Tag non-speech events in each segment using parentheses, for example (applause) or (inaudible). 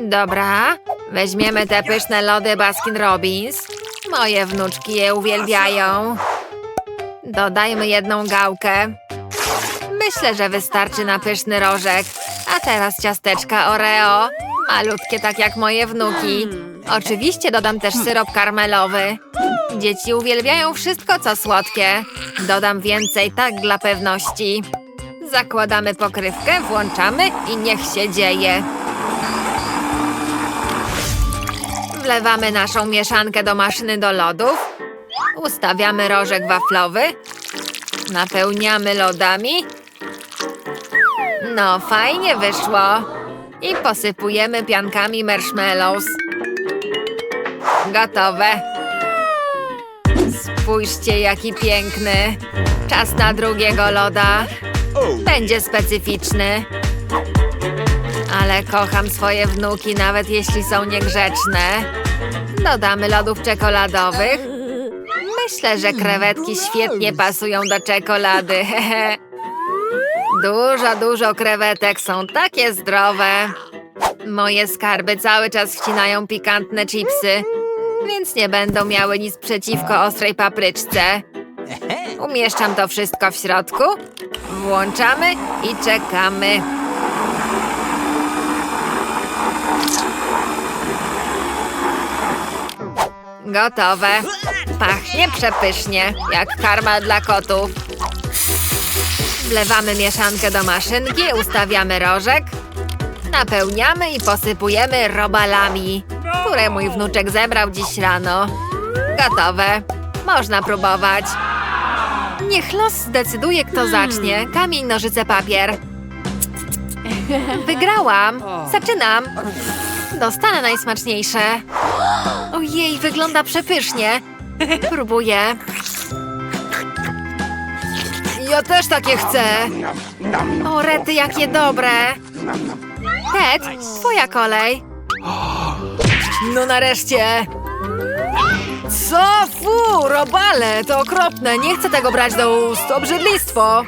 Dobra, weźmiemy te pyszne lody Baskin Robbins. Moje wnuczki je uwielbiają. Dodajmy jedną gałkę. Myślę, że wystarczy na pyszny rożek. A teraz ciasteczka Oreo. Malutkie, tak jak moje wnuki. Oczywiście dodam też syrop karmelowy. Dzieci uwielbiają wszystko, co słodkie. Dodam więcej, tak dla pewności. Zakładamy pokrywkę, włączamy i niech się dzieje. Wlewamy naszą mieszankę do maszyny do lodów. Ustawiamy rożek waflowy. Napełniamy lodami. No, fajnie wyszło. I posypujemy piankami marshmallows. Gotowe. Spójrzcie, jaki piękny. Czas na drugiego loda. Będzie specyficzny. Ale kocham swoje wnuki, nawet jeśli są niegrzeczne. Dodamy lodów czekoladowych. Myślę, że krewetki świetnie pasują do czekolady. (laughs) Dużo, dużo krewetek są takie zdrowe. Moje skarby cały czas wcinają pikantne chipsy, więc nie będą miały nic przeciwko ostrej papryczce. Umieszczam to wszystko w środku, włączamy i czekamy. Gotowe. Pachnie przepysznie, jak karma dla kotów. Wlewamy mieszankę do maszynki, ustawiamy rożek, napełniamy i posypujemy robalami, które mój wnuczek zebrał dziś rano. Gotowe. Można próbować. Niech los zdecyduje, kto zacznie. Kamień, nożyce, papier. Wygrałam. Zaczynam. Dostanę najsmaczniejsze. Ojej, wygląda przepysznie. Próbuję. Ja też takie chcę. O, rety, jakie dobre. Ted, twoja kolej. No nareszcie. Co? Fu, robale, to okropne. Nie chcę tego brać do ust. Obrzydlistwo.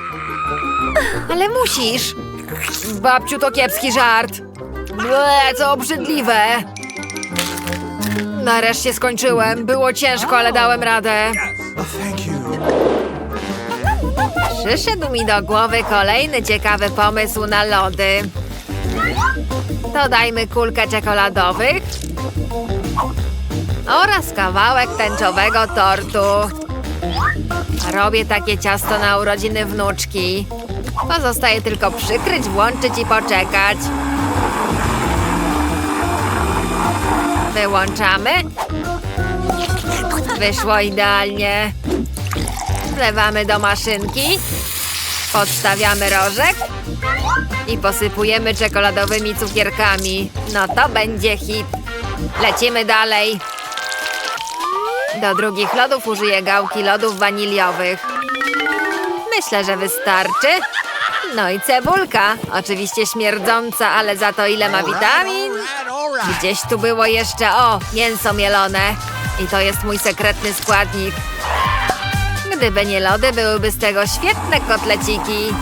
Ale musisz. Babciu, to kiepski żart. Ble, co obrzydliwe. Nareszcie skończyłem. Było ciężko, ale dałem radę. Przyszedł mi do głowy kolejny ciekawy pomysł na lody. Dodajmy kulkę czekoladowych oraz kawałek tęczowego tortu. Robię takie ciasto na urodziny wnuczki. Pozostaje tylko przykryć, włączyć i poczekać. Wyłączamy. Wyszło idealnie. Wlewamy do maszynki. Podstawiamy rożek. I posypujemy czekoladowymi cukierkami. No to będzie hit. Lecimy dalej. Do drugich lodów użyję gałki lodów waniliowych. Myślę, że wystarczy. No i cebulka. Oczywiście śmierdząca, ale za to ile ma witamin. Gdzieś tu było jeszcze, o, mięso mielone. I to jest mój sekretny składnik. Gdyby nie lody, byłyby z tego świetne kotleciki.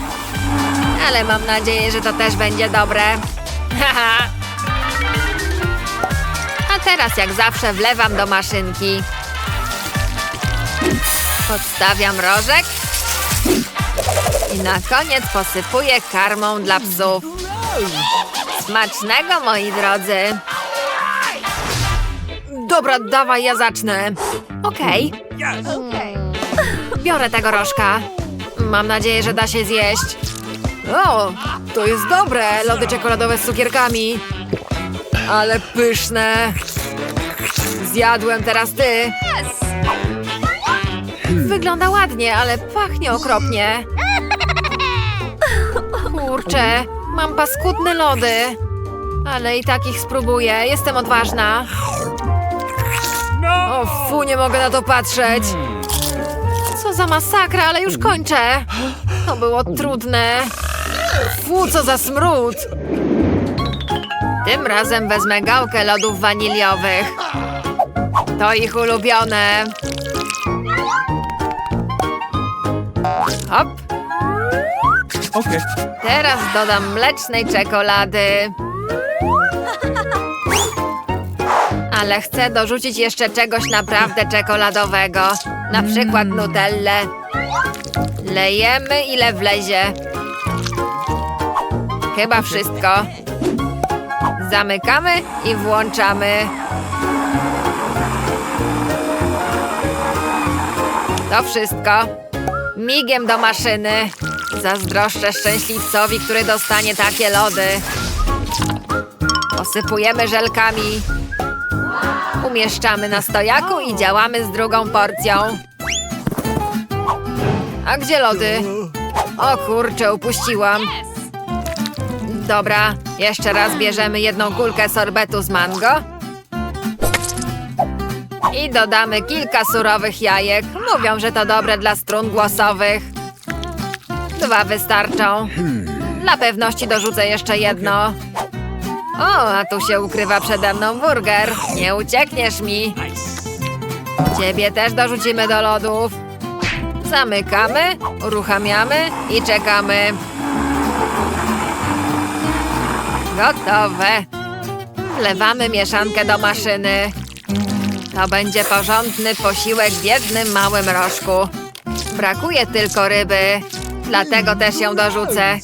Ale mam nadzieję, że to też będzie dobre. Haha. A teraz jak zawsze wlewam do maszynki. Podstawiam rożek. I na koniec posypuję karmą dla psów. Smacznego, moi drodzy. Dobra, dawaj, ja zacznę. Okej. Biorę tego rożka. Mam nadzieję, że da się zjeść. O, to jest dobre. Lody czekoladowe z cukierkami. Ale pyszne. Zjadłem teraz ty. Wygląda ładnie, ale pachnie okropnie. (laughs) Kurczę, mam paskudne lody. Ale i tak ich spróbuję. Jestem odważna. O fu, nie mogę na to patrzeć. Co za masakra, ale już kończę. To było trudne. Fu, co za smród. Tym razem wezmę gałkę lodów waniliowych. To ich ulubione. Hop. Okay. Teraz dodam mlecznej czekolady. Ale chcę dorzucić jeszcze czegoś naprawdę czekoladowego. Na przykład nutellę. Lejemy ile wlezie. Chyba wszystko. Zamykamy i włączamy. To wszystko. Migiem do maszyny. Zazdroszczę szczęśliwcowi, który dostanie takie lody. Posypujemy żelkami. Umieszczamy na stojaku i działamy z drugą porcją. A gdzie lody? O kurczę, upuściłam. Dobra, jeszcze raz bierzemy jedną kulkę sorbetu z mango. I dodamy kilka surowych jajek. Mówią, że to dobre dla strun głosowych. Dwa wystarczą. Dla pewności dorzucę jeszcze jedno. O, a tu się ukrywa przede mną burger. Nie uciekniesz mi. Ciebie też dorzucimy do lodów. Zamykamy, uruchamiamy i czekamy. Gotowe. Wlewamy mieszankę do maszyny. To będzie porządny posiłek w jednym małym rożku. Brakuje tylko ryby, dlatego też ją dorzucę.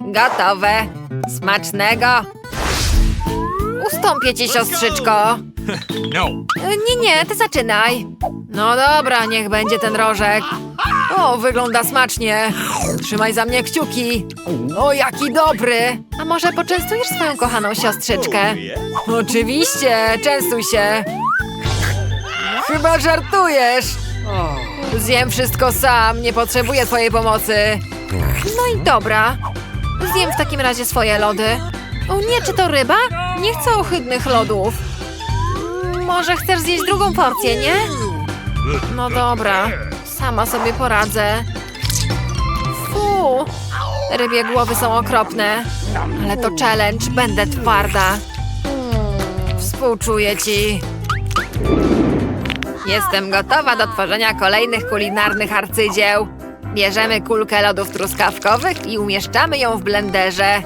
Gotowe. Smacznego. Ustąpię ci, siostrzyczko. (laughs) No. E, Nie, nie, ty zaczynaj. No dobra, niech będzie ten rożek. O, wygląda smacznie. Trzymaj za mnie kciuki. O, jaki dobry. A może poczęstujesz swoją kochaną siostrzyczkę? Oczywiście, częstuj się. Chyba żartujesz. Zjem wszystko sam, nie potrzebuję twojej pomocy. No i dobra. Zjem w takim razie swoje lody. O nie, czy to ryba? Nie chcę ohydnych lodów. Może chcesz zjeść drugą porcję, nie? No dobra, sama sobie poradzę. Fu, rybie głowy są okropne, ale to challenge, będę twarda. Współczuję ci. Jestem gotowa do tworzenia kolejnych kulinarnych arcydzieł. Bierzemy kulkę lodów truskawkowych i umieszczamy ją w blenderze.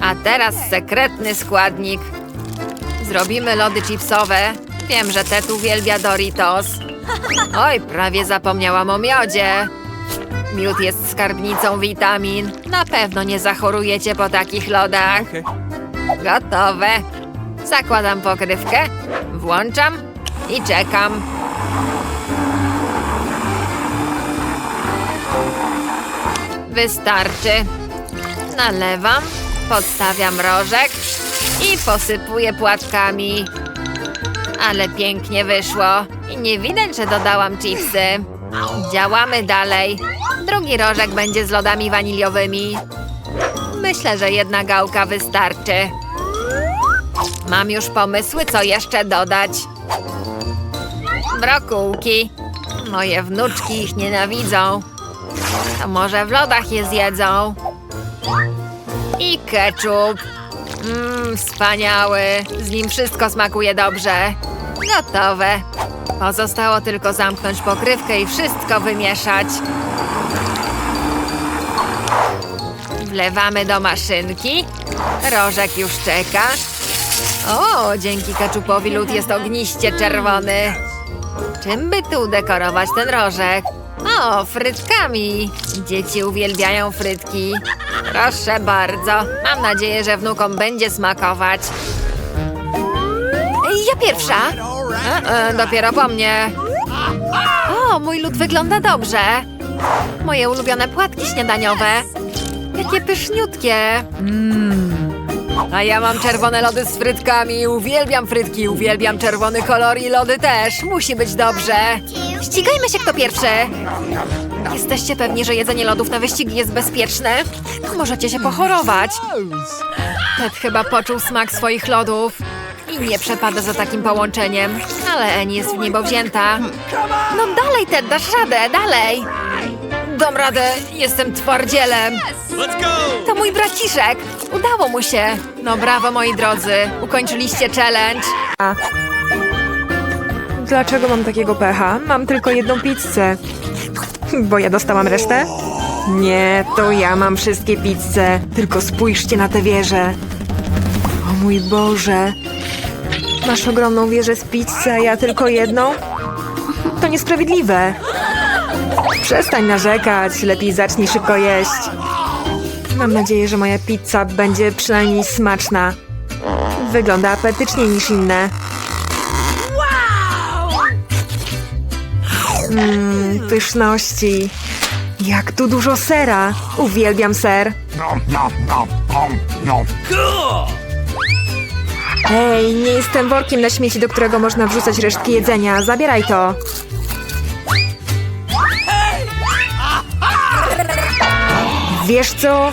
A teraz sekretny składnik. Zrobimy lody chipsowe. Wiem, że Ted uwielbia Doritos. Oj, prawie zapomniałam o miodzie. Miód jest skarbnicą witamin. Na pewno nie zachorujecie po takich lodach. Gotowe. Zakładam pokrywkę, włączam i czekam. Wystarczy. Nalewam, podstawiam rożek i posypuję płatkami. Ale pięknie wyszło. I nie widać, że dodałam chipsy. Działamy dalej. Drugi rożek będzie z lodami waniliowymi. Myślę, że jedna gałka wystarczy. Mam już pomysły, co jeszcze dodać. Brokułki. Moje wnuczki ich nienawidzą. To może w lodach je zjedzą. I ketchup. Mmm, wspaniały. Z nim wszystko smakuje dobrze. Gotowe. Pozostało tylko zamknąć pokrywkę i wszystko wymieszać. Wlewamy do maszynki. Rożek już czeka. O, dzięki keczupowi lód jest ogniście czerwony. Czym by tu dekorować ten rożek? O, frytkami. Dzieci uwielbiają frytki. Proszę bardzo. Mam nadzieję, że wnukom będzie smakować. Ja pierwsza. E, e, dopiero po mnie. O, mój lód wygląda dobrze. Moje ulubione płatki śniadaniowe. Jakie pyszniutkie. A ja mam czerwone lody z frytkami. Uwielbiam frytki, uwielbiam czerwony kolor i lody też. Musi być dobrze. Ścigajmy się, kto pierwszy. Jesteście pewni, że jedzenie lodów na wyścigi jest bezpieczne? Możecie się pochorować. Ted chyba poczuł smak swoich lodów i nie przepada za takim połączeniem. Ale Eni jest w niebo wzięta. No dalej, Ted, dasz radę, dalej. Dam radę, jestem twardzielem. To mój braciszek! Udało mu się! No brawo, moi drodzy! Ukończyliście challenge! Dlaczego mam takiego pecha? Mam tylko jedną pizzę. Bo ja dostałam resztę? Nie, to ja mam wszystkie pizze. Tylko spójrzcie na te wieże. O mój Mój Boże. Masz ogromną wieżę z pizzy, a ja tylko jedną? To niesprawiedliwe. Przestań narzekać, lepiej zacznij szybko jeść. Mam nadzieję, że moja pizza będzie przynajmniej smaczna. Wygląda apetycznie niż inne. Mmm, pyszności. Jak tu dużo sera. Uwielbiam ser. Hej, nie jestem workiem na śmieci, do którego można wrzucać resztki jedzenia. Zabieraj to. Wiesz co?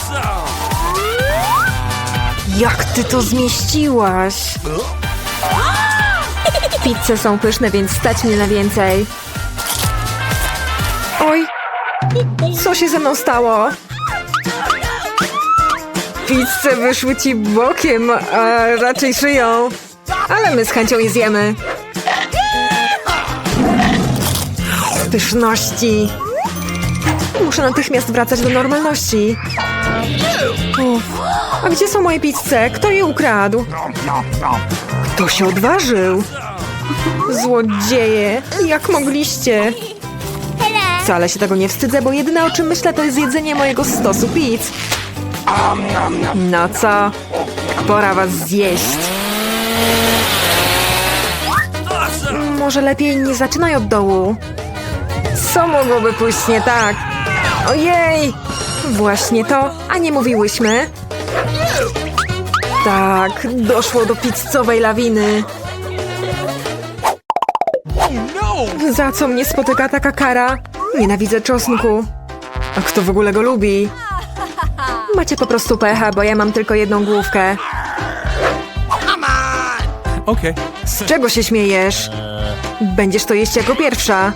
Jak ty to zmieściłaś? (gasps) Pizze są pyszne, więc stać mnie na więcej. Oj, co się ze mną stało? Pizze wyszły ci bokiem, a raczej szyją. Ale my z chęcią je zjemy. Pyszności. Muszę natychmiast wracać do normalności. Uff. A gdzie są moje pizze? Kto je ukradł? Kto się odważył? Złodzieje, jak mogliście? Wcale się tego nie wstydzę, bo jedyne o czym myślę to jest jedzenie mojego stosu pizz. No co? Pora was zjeść. Może lepiej nie zaczynaj od dołu. Co mogłoby pójść nie tak? Ojej! Właśnie to, a nie mówiłyśmy? Tak, doszło do pizzowej lawiny. Za co mnie spotyka taka kara? Nienawidzę czosnku. A kto w ogóle go lubi? Macie po prostu pecha, bo ja mam tylko jedną główkę. Okay. Z czego się śmiejesz? Będziesz to jeść jako pierwsza.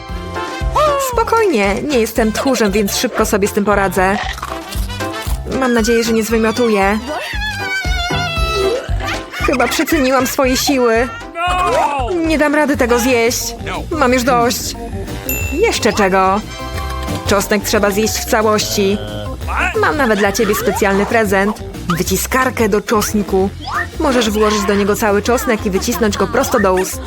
Spokojnie, nie jestem tchórzem, więc szybko sobie z tym poradzę. Mam nadzieję, że nie zwymiotuję. Chyba przeceniłam swoje siły. Nie dam rady tego zjeść. Mam już dość. Jeszcze czego? Czosnek trzeba zjeść w całości. Mam nawet dla ciebie specjalny prezent. Wyciskarkę do czosnku. Możesz włożyć do niego cały czosnek i wycisnąć go prosto do ust.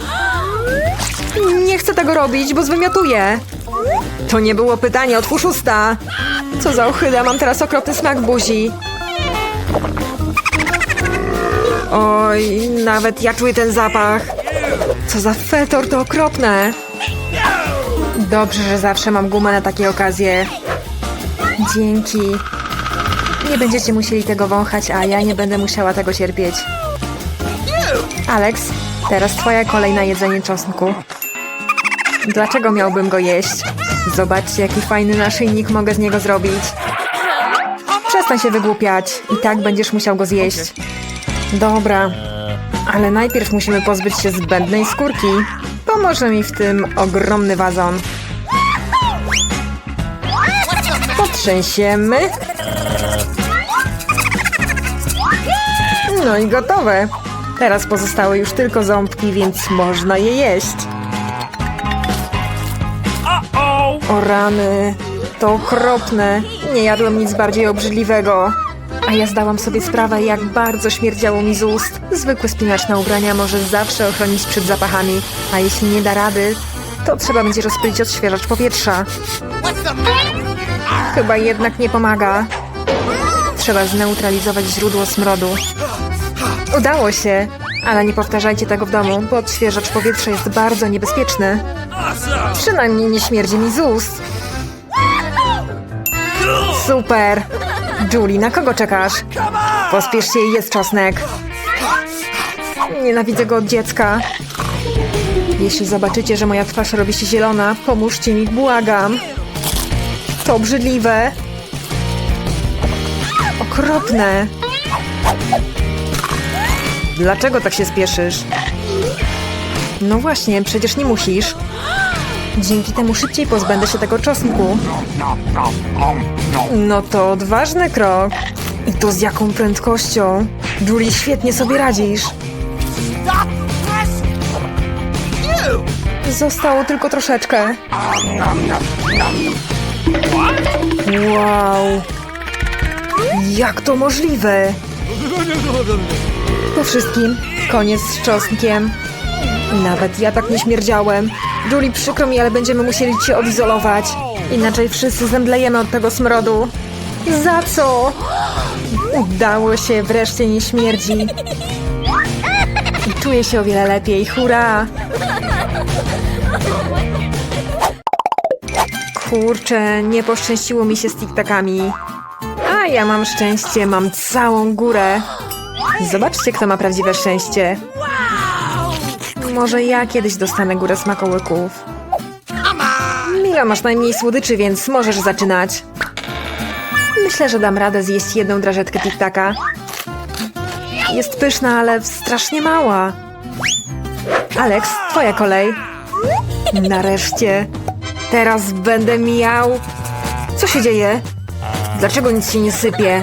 Nie chcę tego robić, bo zwymiotuję. To nie było pytanie, otwórz usta. Co za ochyda, mam teraz okropny smak buzi. Oj, nawet ja czuję ten zapach. Co za fetor, to okropne. Dobrze, że zawsze mam gumę na takie okazje. Dzięki. Nie będziecie musieli tego wąchać, a ja nie będę musiała tego cierpieć. Alex, teraz twoja kolej na jedzenie czosnku. Dlaczego miałbym go jeść? Zobaczcie, jaki fajny naszyjnik mogę z niego zrobić. Przestań się wygłupiać. I tak będziesz musiał go zjeść. Dobra. Ale najpierw musimy pozbyć się zbędnej skórki. Pomoże mi w tym ogromny wazon. Potrzęsiemy. No i gotowe. Teraz pozostały już tylko ząbki, więc można je jeść. O rany, to okropne. Nie jadłem nic bardziej obrzydliwego. A ja zdałam sobie sprawę, jak bardzo śmierdziało mi z ust. Zwykłe spinaczne ubrania może zawsze ochronić przed zapachami, a jeśli nie da rady, to trzeba będzie rozpylić odświeżacz powietrza. Chyba jednak nie pomaga. Trzeba zneutralizować źródło smrodu. Udało się, ale nie powtarzajcie tego w domu, bo odświeżacz powietrza jest bardzo niebezpieczny. Przynajmniej nie śmierdzi mi z. Super! Julie, na kogo czekasz? Pospiesz się jest czosnek. Nienawidzę go od dziecka. Jeśli zobaczycie, że moja twarz robi się zielona, pomóżcie mi, błagam. To obrzydliwe. Okropne. Dlaczego tak się spieszysz? No właśnie, przecież nie musisz. Dzięki temu szybciej pozbędę się tego czosnku. No to odważny krok. I to z jaką prędkością. Julie, świetnie sobie radzisz. Zostało tylko troszeczkę. Wow. Jak to możliwe? Po wszystkim, koniec z czosnkiem. Nawet ja tak nie śmierdziałem. Julie, przykro mi, ale będziemy musieli cię odizolować. Inaczej wszyscy zemdlejemy od tego smrodu. Za co? Udało się, wreszcie nie śmierdzi. I czuję się o wiele lepiej, hurra! Kurczę, nie poszczęściło mi się z tiktakami. A ja mam szczęście, mam całą górę. Zobaczcie, kto ma prawdziwe szczęście. Może ja kiedyś dostanę górę smakołyków. Mila, masz najmniej słodyczy, więc możesz zaczynać. Myślę, że dam radę zjeść jedną drażetkę tiktaka. Jest pyszna, ale strasznie mała. Alex, twoja kolej. Nareszcie. Teraz będę miał... Co się dzieje? Dlaczego nic się nie sypie?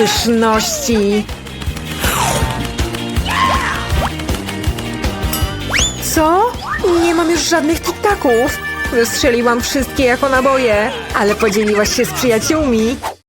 Pyszności. Co? Nie mam już żadnych tiktaków. Wystrzeliłam wszystkie jako naboje, ale podzieliłaś się z przyjaciółmi.